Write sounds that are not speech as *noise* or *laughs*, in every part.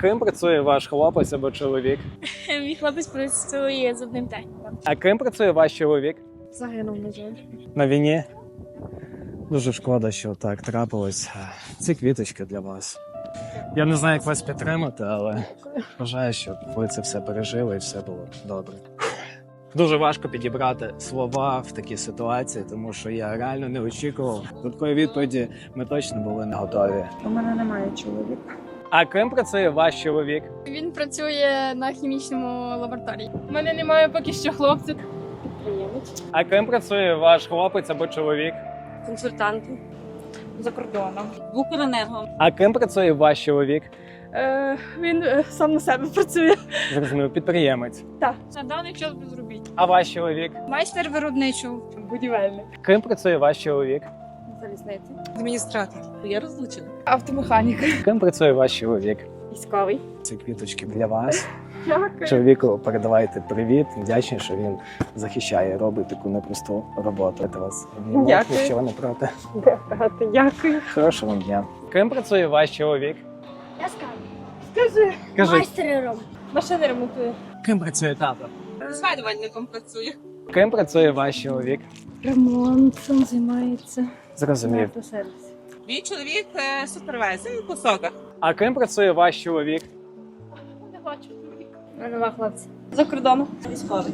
Ким працює ваш хлопець або чоловік? *laughs* Мій хлопець працює з одним техніком. А ким працює ваш чоловік? Загинув на жаль. На війні. Дуже шкода, що так трапилось. Ці квіточки для вас. Я не знаю, як вас підтримати, але бажаю, щоб ви це все пережили і все було добре. Дуже важко підібрати слова в такій ситуації, тому що я реально не очікував. До такої відповіді ми точно були не готові. У мене немає чоловіка. А ким працює ваш чоловік? Він працює на хімічному лабораторії. У мене немає поки що хлопця. Підприємець, А ким працює ваш хлопець або чоловік? консультант за кордоном. в Укренерго. А ким працює ваш чоловік? Е, він е, сам на себе працює. Зрозумів, підприємець. На даний час безробіття. А ваш чоловік? Майстер виробничого. Будівельник. Ким працює ваш чоловік? Залізниці. Адміністратор. Я розлучена. Автомеханік. Ким працює ваш чоловік? Військовий. Ці квіточки для вас. *laughs* Дякую. Чоловіку передавайте привіт. Вдячний, що він захищає, робить таку непросту роботу. Це вас Дякую. якщо ви не проти. Дякую. Хорошого вам дня. Ким працює ваш чоловік? Я скажу. Скажи. Кажи, Майстером. Машини ремонтує. ким працює тато? Зварювальником працює. Ким працює ваш чоловік? Ремонтом займається. Зрозумів. Мій чоловік е, супервайзер у посоках. А ким працює ваш чоловік? Не бачу. У мене нема хлопця. За кордоном. Військовий.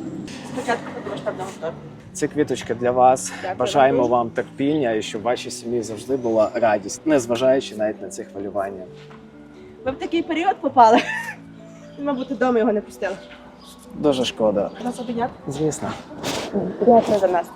Спочатку повномасштабного вторгнення. Ці квіточки для вас. Дякую. Бажаємо вам терпіння і щоб в вашій сім'ї завжди була радість, незважаючи навіть на ці хвилювання. Ви в такий період попали. *laughs* Мабуть, додому його не пустили. Дуже шкода. Нас обійняти? Звісно. Дякую за нас.